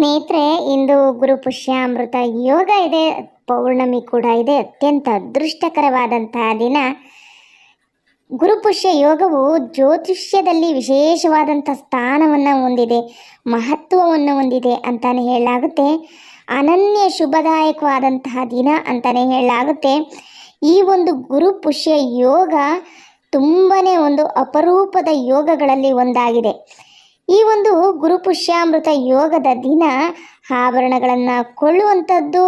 ಸ್ನೇಹಿತರೆ, ಇಂದು ಗುರು ಪುಷ್ಯ ಅಮೃತ ಯೋಗ ಇದೆ, ಪೌರ್ಣಮಿ ಕೂಡ ಇದೆ, ಅತ್ಯಂತ ಅದೃಷ್ಟಕರವಾದಂತಹ ದಿನ. ಗುರುಪುಷ್ಯ ಯೋಗವು ಜ್ಯೋತಿಷ್ಯದಲ್ಲಿ ವಿಶೇಷವಾದಂಥ ಸ್ಥಾನವನ್ನು ಹೊಂದಿದೆ, ಮಹತ್ವವನ್ನು ಹೊಂದಿದೆ ಅಂತಲೇ ಹೇಳಲಾಗುತ್ತೆ. ಅನನ್ಯ ಶುಭದಾಯಕವಾದಂತಹ ದಿನ ಅಂತಲೇ ಹೇಳಲಾಗುತ್ತೆ. ಈ ಒಂದು ಗುರುಪುಷ್ಯ ಯೋಗ ತುಂಬನೇ ಒಂದು ಅಪರೂಪದ ಯೋಗಗಳಲ್ಲಿ ಒಂದಾಗಿದೆ. ಈ ಒಂದು ಗುರುಪುಷ್ಯಾಮೃತ ಯೋಗದ ದಿನ ಆಭರಣಗಳನ್ನು ಕೊಳ್ಳುವಂಥದ್ದು,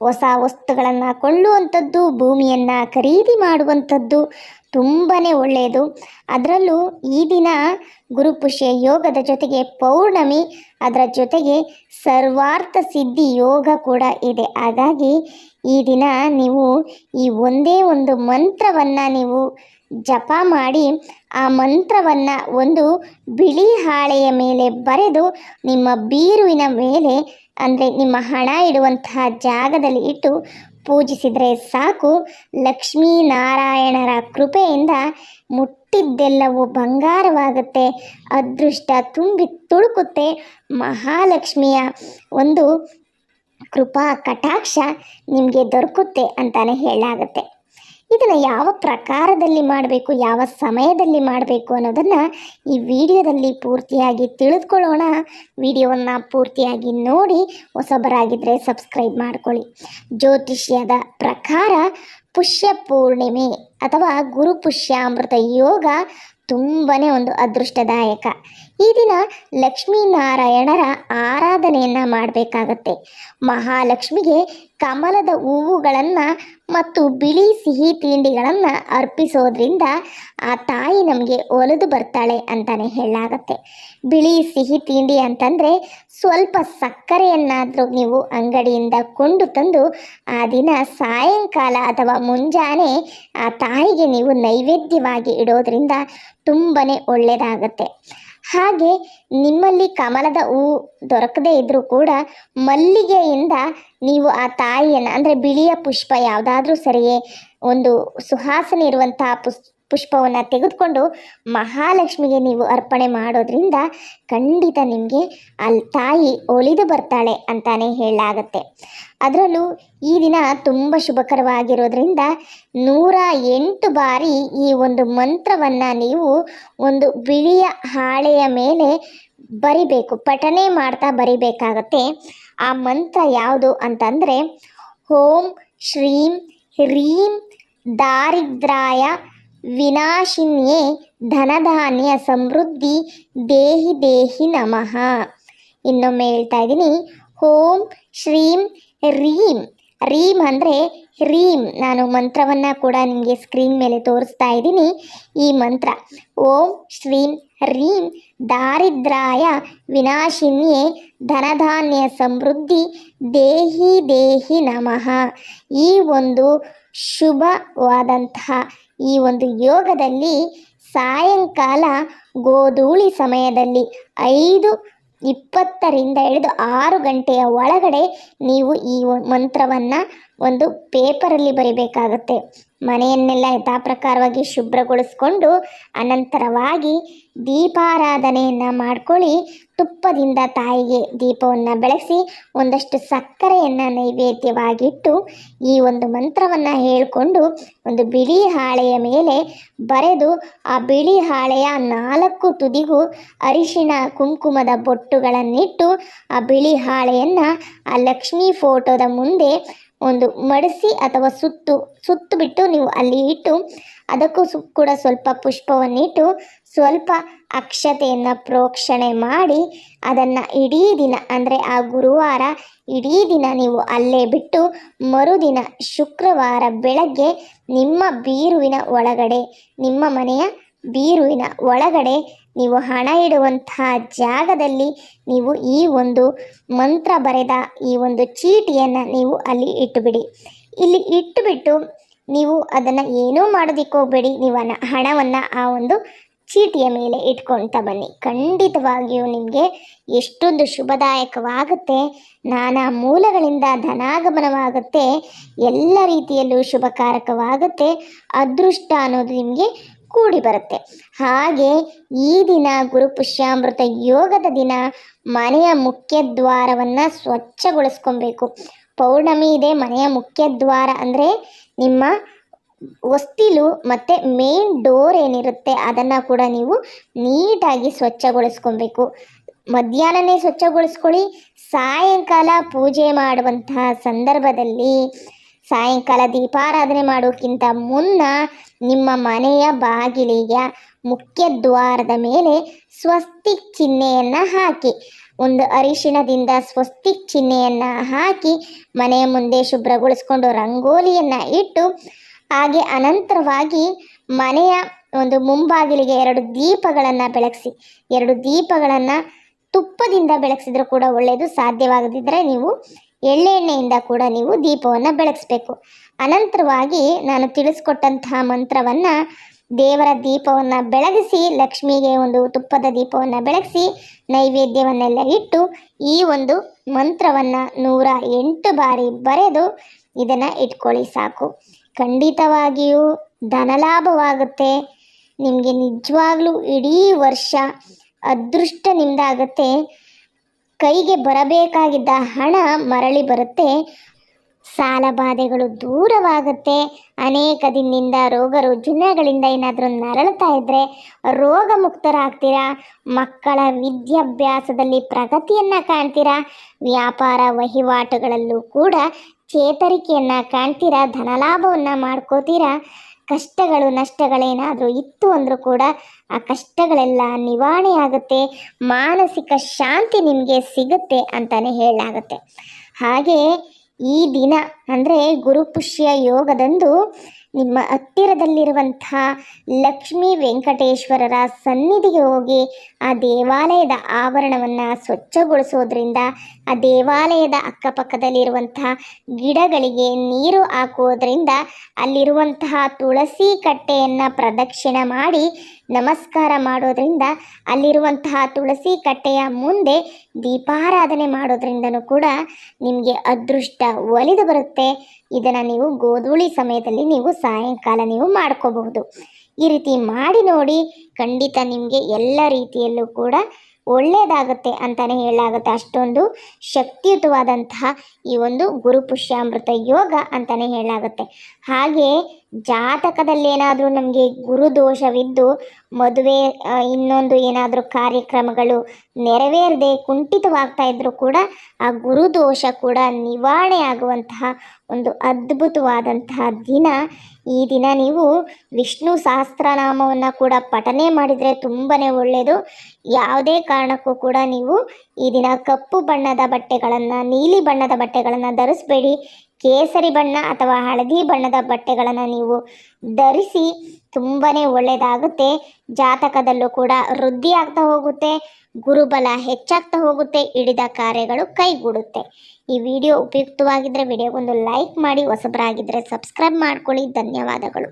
ಹೊಸ ವಸ್ತುಗಳನ್ನು ಕೊಳ್ಳುವಂಥದ್ದು, ಭೂಮಿಯನ್ನು ಖರೀದಿ ಮಾಡುವಂಥದ್ದು ತುಂಬಾ ಒಳ್ಳೆಯದು. ಅದರಲ್ಲೂ ಈ ದಿನ ಗುರುಪುಷ್ಯ ಯೋಗದ ಜೊತೆಗೆ ಪೌರ್ಣಮಿ, ಅದರ ಜೊತೆಗೆ ಸರ್ವಾರ್ಥ ಸಿದ್ಧಿ ಯೋಗ ಕೂಡ ಇದೆ. ಹಾಗಾಗಿ ಈ ದಿನ ನೀವು ಈ ಒಂದೇ ಒಂದು ಮಂತ್ರವನ್ನು ನೀವು ಜಪ ಮಾಡಿ ಆ ಮಂತ್ರವನ್ನು ಒಂದು ಬಿಳಿ ಹಾಳೆಯ ಮೇಲೆ ಬರೆದು ನಿಮ್ಮ ಬೀರುವಿನ ಮೇಲೆ, ಅಂದರೆ ನಿಮ್ಮ ಹಣ ಇಡುವಂತಹ ಜಾಗದಲ್ಲಿ ಇಟ್ಟು ಪೂಜಿಸಿದರೆ ಸಾಕು. ಲಕ್ಷ್ಮೀನಾರಾಯಣರ ಕೃಪೆಯಿಂದ ಮುಟ್ಟಿದ್ದೆಲ್ಲವೂ ಬಂಗಾರವಾಗುತ್ತೆ, ಅದೃಷ್ಟ ತುಂಬಿ ತುಳುಕುತ್ತೆ. ಮಹಾಲಕ್ಷ್ಮಿಯ ಒಂದು ಕೃಪಾ ಕಟಾಕ್ಷ ನಿಮಗೆ ದೊರಕುತ್ತೆ ಅಂತಲೇ ಹೇಳಲಾಗುತ್ತೆ. ಇದನ್ನು ಯಾವ ಪ್ರಕಾರದಲ್ಲಿ ಮಾಡಬೇಕು, ಯಾವ ಸಮಯದಲ್ಲಿ ಮಾಡಬೇಕು ಅನ್ನೋದನ್ನು ಈ ವಿಡಿಯೋದಲ್ಲಿ ಪೂರ್ತಿಯಾಗಿ ತಿಳಿದುಕೊಳ್ಳೋಣ. ವಿಡಿಯೋವನ್ನು ಪೂರ್ತಿಯಾಗಿ ನೋಡಿ ಹೊಸಬರಾಗಿದ್ದರೆ ಸಬ್ಸ್ಕ್ರೈಬ್ ಮಾಡ್ಕೊಳ್ಳಿ. ಜ್ಯೋತಿಷ್ಯದ ಪ್ರಕಾರ ಪುಷ್ಯ ಪೂರ್ಣಿಮೆ ಅಥವಾ ಗುರು ಪುಷ್ಯಾಮೃತ ಯೋಗ ತುಂಬನೇ ಒಂದು ಅದೃಷ್ಟದಾಯಕ. ಈ ದಿನ ಲಕ್ಷ್ಮೀನಾರಾಯಣರ ಆರಾಧನೆಯನ್ನು ಮಾಡಬೇಕಾಗತ್ತೆ. ಮಹಾಲಕ್ಷ್ಮಿಗೆ ಕಮಲದ ಹೂವುಗಳನ್ನು ಮತ್ತು ಬಿಳಿ ಸಿಹಿ ತಿಂಡಿಗಳನ್ನು ಅರ್ಪಿಸೋದ್ರಿಂದ ಆ ತಾಯಿ ನಮಗೆ ಒಲಿದು ಬರ್ತಾಳೆ ಅಂತಾನೆ ಹೇಳಲಾಗತ್ತೆ. ಬಿಳಿ ಸಿಹಿ ತಿಂಡಿ ಅಂತಂದರೆ ಸ್ವಲ್ಪ ಸಕ್ಕರೆಯನ್ನಾದರೂ ನೀವು ಅಂಗಡಿಯಿಂದ ಕೊಂಡು ತಂದು ಆ ದಿನ ಸಾಯಂಕಾಲ ಅಥವಾ ಮುಂಜಾನೆ ಆ ತಾಯಿಗೆ ನೀವು ನೈವೇದ್ಯವಾಗಿ ಇಡೋದ್ರಿಂದ ತುಂಬನೇ ಒಳ್ಳೆಯದಾಗತ್ತೆ ಹಾಗೆ ನಿಮ್ಮಲ್ಲಿ ಕಮಲದ ಹೂ ದೊರಕದೇ ಇದ್ದರೂ ಕೂಡ ಮಲ್ಲಿಗೆಯಿಂದ ನೀವು ಆ ತಾಯಿಯನ್ನು, ಅಂದರೆ ಬಿಳಿಯ ಪುಷ್ಪ ಯಾವುದಾದ್ರೂ ಸರಿಯೇ, ಒಂದು ಸುಹಾಸನೆ ಇರುವಂತಹ ಪುಸ್ ಪುಷ್ಪವನ್ನು ತೆಗೆದುಕೊಂಡು ಮಹಾಲಕ್ಷ್ಮಿಗೆ ನೀವು ಅರ್ಪಣೆ ಮಾಡೋದ್ರಿಂದ ಖಂಡಿತ ನಿಮಗೆ ಅಲ್ಲಿ ತಾಯಿ ಒಲಿದು ಬರ್ತಾಳೆ ಅಂತಾನೆ ಹೇಳಲಾಗತ್ತೆ. ಅದರಲ್ಲೂ ಈ ದಿನ ತುಂಬ ಶುಭಕರವಾಗಿರೋದ್ರಿಂದ ನೂರ ಎಂಟು ಬಾರಿ ಈ ಒಂದು ಮಂತ್ರವನ್ನು ನೀವು ಒಂದು ಬಿಳಿಯ ಹಾಳೆಯ ಮೇಲೆ ಬರಿಬೇಕು, ಪಠನೆ ಮಾಡ್ತಾ ಬರಿಬೇಕಾಗತ್ತೆ. ಆ ಮಂತ್ರ ಯಾವುದು ಅಂತಂದರೆ, ಓಂ ಶ್ರೀಂ ಹ್ರೀಂ ದಾರಿದ್ರಾಯ ವಿನಾಶಿನ್ಯೇ ಧನಧಾನ್ಯ ಸಮೃದ್ಧಿ ದೇಹಿ ದೇಹಿ ನಮಃ. ಇನ್ನೊಮ್ಮೆ ಹೇಳ್ತಾ ಇದ್ದೀನಿ. ಓಂ ಶ್ರೀಂ ರೀಂ. ರೀಂ ಅಂದರೆ ರೀಂ. ನಾನು ಮಂತ್ರವನ್ನು ಕೂಡ ನಿಮಗೆ ಸ್ಕ್ರೀನ್ ಮೇಲೆ ತೋರಿಸ್ತಾ ಇದ್ದೀನಿ. ಈ ಮಂತ್ರ, ಓಂ ಶ್ರೀಂ ರೀಂ. ದಾರಿದ್ರಾಯ ವಿನಾಶಿನ್ಯೇ ಧನಧಾನ್ಯ ಸಮೃದ್ಧಿ ದೇಹಿ ದೇಹಿ ನಮಃ. ಈ ಒಂದು ಶುಭವಾದಂತಹ ಈ ಒಂದು ಯೋಗದಲ್ಲಿ ಸಾಯಂಕಾಲ ಗೋಧೂಳಿ ಸಮಯದಲ್ಲಿ ಐದು ಇಪ್ಪತ್ತರಿಂದ ಹಿಡಿದು ಆರು ಗಂಟೆಯ ಒಳಗಡೆ ನೀವು ಈ ಮಂತ್ರವನ್ನು ಒಂದು ಪೇಪರಲ್ಲಿ ಬರಿಬೇಕಾಗತ್ತೆ. ಮನೆಯನ್ನೆಲ್ಲ ಯಥಾಪ್ರಕಾರವಾಗಿ ಶುಭ್ರಗೊಳಿಸ್ಕೊಂಡು ಅನಂತರವಾಗಿ ದೀಪಾರಾಧನೆಯನ್ನು ಮಾಡ್ಕೊಳ್ಳಿ. ತುಪ್ಪದಿಂದ ತಾಯಿಗೆ ದೀಪವನ್ನು ಬೆಳೆಸಿ ಒಂದಷ್ಟು ಸಕ್ಕರೆಯನ್ನು ನೈವೇದ್ಯವಾಗಿಟ್ಟು ಈ ಒಂದು ಮಂತ್ರವನ್ನು ಹೇಳಿಕೊಂಡು ಒಂದು ಬಿಳಿ ಹಾಳೆಯ ಮೇಲೆ ಬರೆದು ಆ ಬಿಳಿ ಹಾಳೆಯ ನಾಲ್ಕು ತುದಿಗೂ ಅರಿಶಿನ ಕುಂಕುಮದ ಬೊಟ್ಟುಗಳನ್ನಿಟ್ಟು ಆ ಬಿಳಿ ಹಾಳೆಯನ್ನು ಆ ಲಕ್ಷ್ಮೀ ಫೋಟೋದ ಮುಂದೆ ಒಂದು ಮಡಿಸಿ ಅಥವಾ ಸುತ್ತು ಸುತ್ತು ಬಿಟ್ಟು ನೀವು ಅಲ್ಲಿ ಇಟ್ಟು ಅದಕ್ಕೂ ಸು, ಕೂಡ ಸ್ವಲ್ಪ ಪುಷ್ಪವನ್ನಿಟ್ಟು ಸ್ವಲ್ಪ ಅಕ್ಷತೆಯನ್ನು ಪ್ರೋಕ್ಷಣೆ ಮಾಡಿ ಅದನ್ನು ಇಡೀ ದಿನ, ಅಂದರೆ ಆ ಗುರುವಾರ ಇಡೀ ದಿನ ನೀವು ಅಲ್ಲೇ ಬಿಟ್ಟು ಮರುದಿನ ಶುಕ್ರವಾರ ಬೆಳಗ್ಗೆ ನಿಮ್ಮ ಬೀರುವಿನ ಒಳಗಡೆ, ನಿಮ್ಮ ಮನೆಯ ಬೀರುವಿನ ಒಳಗಡೆ ನೀವು ಹಣ ಇಡುವಂತಹ ಜಾಗದಲ್ಲಿ ನೀವು ಈ ಒಂದು ಮಂತ್ರ ಬರೆದ ಈ ಒಂದು ಚೀಟಿಯನ್ನು ನೀವು ಅಲ್ಲಿ ಇಟ್ಟುಬಿಡಿ. ಇಲ್ಲಿ ಇಟ್ಟುಬಿಟ್ಟು ನೀವು ಅದನ್ನು ಏನೂ ಮಾಡೋದಿಕ್ಕೆ ಹೋಗಬೇಡಿ. ನೀವು ಹಣ ಹಣವನ್ನು ಆ ಒಂದು ಚೀಟಿಯ ಮೇಲೆ ಇಟ್ಕೊಳ್ತಾ ಬನ್ನಿ. ಖಂಡಿತವಾಗಿಯೂ ನಿಮಗೆ ಎಷ್ಟೊಂದು ಶುಭದಾಯಕವಾಗುತ್ತೆ. ನಾನಾ ಮೂಲಗಳಿಂದ ಧನಾಗಮನವಾಗುತ್ತೆ. ಎಲ್ಲ ರೀತಿಯಲ್ಲೂ ಶುಭಕಾರಕವಾಗುತ್ತೆ. ಅದೃಷ್ಟ ಅನ್ನೋದು ನಿಮಗೆ ಕೂಡಿ ಬರುತ್ತೆ. ಹಾಗೆ ಈ ದಿನ ಗುರುಪುಷ್ಯಾಮೃತ ಯೋಗದ ದಿನ ಮನೆಯ ಮುಖ್ಯ ದ್ವಾರವನ್ನು ಸ್ವಚ್ಛಗೊಳಿಸ್ಕೊಬೇಕು. ಪೌರ್ಣಮಿ ಇದೆ, ಮನೆಯ ಮುಖ್ಯ ದ್ವಾರ ಅಂದರೆ ನಿಮ್ಮ ವಸ್ತಿಲು ಮತ್ತು ಮೇನ್ ಡೋರ್ ಏನಿರುತ್ತೆ ಅದನ್ನು ಕೂಡ ನೀವು ನೀಟಾಗಿ ಸ್ವಚ್ಛಗೊಳಿಸ್ಕೊಬೇಕು. ಮಧ್ಯಾಹ್ನನೇ ಸ್ವಚ್ಛಗೊಳಿಸ್ಕೊಳ್ಳಿ, ಸಾಯಂಕಾಲ ಪೂಜೆ ಮಾಡುವಂತಹ ಸಂದರ್ಭದಲ್ಲಿ ಸಾಯಂಕಾಲ ದೀಪಾರಾಧನೆ ಮಾಡೋಕ್ಕಿಂತ ಮುನ್ನ ನಿಮ್ಮ ಮನೆಯ ಬಾಗಿಲಿಗೆ ಮುಖ್ಯ ದ್ವಾರದ ಮೇಲೆ ಸ್ವಸ್ತಿಕ್ ಚಿಹ್ನೆಯನ್ನು ಹಾಕಿ. ಒಂದು ಅರಿಶಿಣದಿಂದ ಸ್ವಸ್ತಿಕ್ ಚಿಹ್ನೆಯನ್ನು ಹಾಕಿ ಮನೆಯ ಮುಂದೆ ಶುಭ್ರಗೊಳಿಸ್ಕೊಂಡು ರಂಗೋಲಿಯನ್ನು ಇಟ್ಟು ಹಾಗೆ ಅನಂತರವಾಗಿ ಮನೆಯ ಒಂದು ಮುಂಬಾಗಿಲಿಗೆ ಎರಡು ದೀಪಗಳನ್ನು ಬೆಳಗಿಸಿ. ಎರಡು ದೀಪಗಳನ್ನು ತುಪ್ಪದಿಂದ ಬೆಳಗಿಸಿದ್ರೂ ಕೂಡ ಒಳ್ಳೆಯದು ಸಾಧ್ಯವಾಗದಿದ್ದರೆ ನೀವು ಎಳ್ಳೆಣ್ಣೆಯಿಂದ ಕೂಡ ನೀವು ದೀಪವನ್ನು ಬೆಳಗಿಸ್ಬೇಕು. ಅನಂತರವಾಗಿ ನಾನು ತಿಳಿಸ್ಕೊಟ್ಟಂತಹ ಮಂತ್ರವನ್ನು ದೇವರ ದೀಪವನ್ನು ಬೆಳಗಿಸಿ, ಲಕ್ಷ್ಮಿಗೆ ಒಂದು ತುಪ್ಪದ ದೀಪವನ್ನು ಬೆಳಗಿಸಿ, ನೈವೇದ್ಯವನ್ನೆಲ್ಲ ಇಟ್ಟು ಈ ಒಂದು ಮಂತ್ರವನ್ನು ನೂರ ಎಂಟು ಬಾರಿ ಬರೆದು ಇದನ್ನು ಇಟ್ಕೊಳ್ಳಿ ಸಾಕು. ಖಂಡಿತವಾಗಿಯೂ ಧನಲಾಭವಾಗುತ್ತೆ ನಿಮಗೆ ನಿಜವಾಗ್ಲೂ ಇಡೀ ವರ್ಷ ಅದೃಷ್ಟ ನಿಮ್ದಾಗುತ್ತೆ ಕೈಗೆ ಬರಬೇಕಾಗಿದ್ದ ಹಣ ಮರಳಿ ಬರುತ್ತೆ. ಸಾಲ ಬಾಧೆಗಳು ದೂರವಾಗುತ್ತೆ. ಅನೇಕ ದಿನದಿಂದ ರೋಗ ರುಜಿನಗಳಿಂದ ಏನಾದರೂ ನರಳುತ್ತಾ ಇದ್ದರೆ ರೋಗ ಮುಕ್ತರಾಗ್ತೀರಾ ಮಕ್ಕಳ ವಿದ್ಯಾಭ್ಯಾಸದಲ್ಲಿ ಪ್ರಗತಿಯನ್ನು ಕಾಣ್ತೀರಾ? ವ್ಯಾಪಾರ ವಹಿವಾಟುಗಳಲ್ಲೂ ಕೂಡ ಚೇತರಿಕೆಯನ್ನು ಕಾಣ್ತೀರಾ? ಧನಲಾಭವನ್ನು ಮಾಡ್ಕೋತೀರಾ? ಕಷ್ಟಗಳು ನಷ್ಟಗಳೇನಾದರೂ ಇತ್ತು ಅಂದರೂ ಕೂಡ ಆ ಕಷ್ಟಗಳೆಲ್ಲ ನಿವಾರಣೆ ಆಗುತ್ತೆ ಮಾನಸಿಕ ಶಾಂತಿ ನಿಮಗೆ ಸಿಗುತ್ತೆ ಅಂತಲೇ ಹೇಳಲಾಗುತ್ತೆ. ಹಾಗೆ ಈ ದಿನ ಅಂದರೆ ಗುರುಪುಷ್ಯ ಯೋಗದಂದು ನಿಮ್ಮ ಹತ್ತಿರದಲ್ಲಿರುವಂಥ ಲಕ್ಷ್ಮೀ ವೆಂಕಟೇಶ್ವರರ ಸನ್ನಿಧಿಗೆ ಹೋಗಿ ಆ ದೇವಾಲಯದ ಆವರಣವನ್ನು ಸ್ವಚ್ಛಗೊಳಿಸೋದ್ರಿಂದ ಆ ದೇವಾಲಯದ ಅಕ್ಕಪಕ್ಕದಲ್ಲಿರುವಂತಹ ಗಿಡಗಳಿಗೆ ನೀರು ಹಾಕುವುದರಿಂದ ಅಲ್ಲಿರುವಂತಹ ತುಳಸಿ ಕಟ್ಟೆಯನ್ನು ಪ್ರದಕ್ಷಿಣೆ ಮಾಡಿ ನಮಸ್ಕಾರ ಮಾಡೋದ್ರಿಂದ ಅಲ್ಲಿರುವಂತಹ ತುಳಸಿ ಕಟ್ಟೆಯ ಮುಂದೆ ದೀಪಾರಾಧನೆ ಮಾಡೋದ್ರಿಂದನೂ ಕೂಡ ನಿಮಗೆ ಅದೃಷ್ಟ ಒಲಿದು ಬರುತ್ತೆ. ಇದನ್ನು ನೀವು ಗೋಧೂಳಿ ಸಮಯದಲ್ಲಿ ನೀವು ಸಾಯಂಕಾಲ ನೀವು ಮಾಡ್ಕೋಬಹುದು. ಈ ರೀತಿ ಮಾಡಿ ನೋಡಿ ಖಂಡಿತ ನಿಮಗೆ ಎಲ್ಲ ರೀತಿಯಲ್ಲೂ ಕೂಡ ಒಳ್ಳೆಯದಾಗುತ್ತೆ ಅಂತಲೇ ಹೇಳಲಾಗುತ್ತೆ. ಅಷ್ಟೊಂದು ಶಕ್ತಿಯುತವಾದಂತಹ ಈ ಒಂದು ಗುರುಪುಷ್ಯಾಮೃತ ಯೋಗ ಅಂತಲೇ ಹೇಳಲಾಗುತ್ತೆ. ಹಾಗೆ ಜಾತಕದಲ್ಲೇನಾದರೂ ನಮಗೆ ಗುರುದೋಷವಿದ್ದು ಮದುವೆ ಇನ್ನೊಂದು ಏನಾದರೂ ಕಾರ್ಯಕ್ರಮಗಳು ನೆರವೇರದೆ ಕುಂಠಿತವಾಗ್ತಾ ಇದ್ದರೂ ಕೂಡ ಆ ಗುರುದೋಷ ಕೂಡ ನಿವಾರಣೆ ಆಗುವಂತಹ ಒಂದು ಅದ್ಭುತವಾದಂತಹ ದಿನ ಈ ದಿನ. ನೀವು ವಿಷ್ಣು ಸಹಸ್ರನಾಮವನ್ನು ಕೂಡ ಪಠನೆ ಮಾಡಿದರೆ ತುಂಬಾ ಒಳ್ಳೆಯದು ಯಾವುದೇ ಕಾರಣಕ್ಕೂ ಕೂಡ ನೀವು ಈ ದಿನ ಕಪ್ಪು ಬಣ್ಣದ ಬಟ್ಟೆಗಳನ್ನು, ನೀಲಿ ಬಣ್ಣದ ಬಟ್ಟೆಗಳನ್ನು ಧರಿಸಬೇಡಿ. ಕೇಸರಿ ಬಣ್ಣ ಅಥವಾ ಹಳದಿ ಬಣ್ಣದ ಬಟ್ಟೆಗಳನ್ನು ನೀವು ಧರಿಸಿ ತುಂಬಾ ಒಳ್ಳೆಯದಾಗುತ್ತೆ ಜಾತಕದಲ್ಲೂ ಕೂಡ ವೃದ್ಧಿ ಆಗ್ತಾ ಹೋಗುತ್ತೆ, ಗುರುಬಲ ಹೆಚ್ಚಾಗ್ತಾ ಹೋಗುತ್ತೆ, ಹಿಡಿದ ಕಾರ್ಯಗಳು ಕೈಗೂಡುತ್ತೆ. ಈ ವಿಡಿಯೋ ಉಪಯುಕ್ತವಾಗಿದ್ದರೆ ವಿಡಿಯೋಗೊಂದು ಲೈಕ್ ಮಾಡಿ ಹೊಸಬರಾಗಿದ್ದರೆ ಸಬ್ಸ್ಕ್ರೈಬ್ ಮಾಡ್ಕೊಳ್ಳಿ. ಧನ್ಯವಾದಗಳು.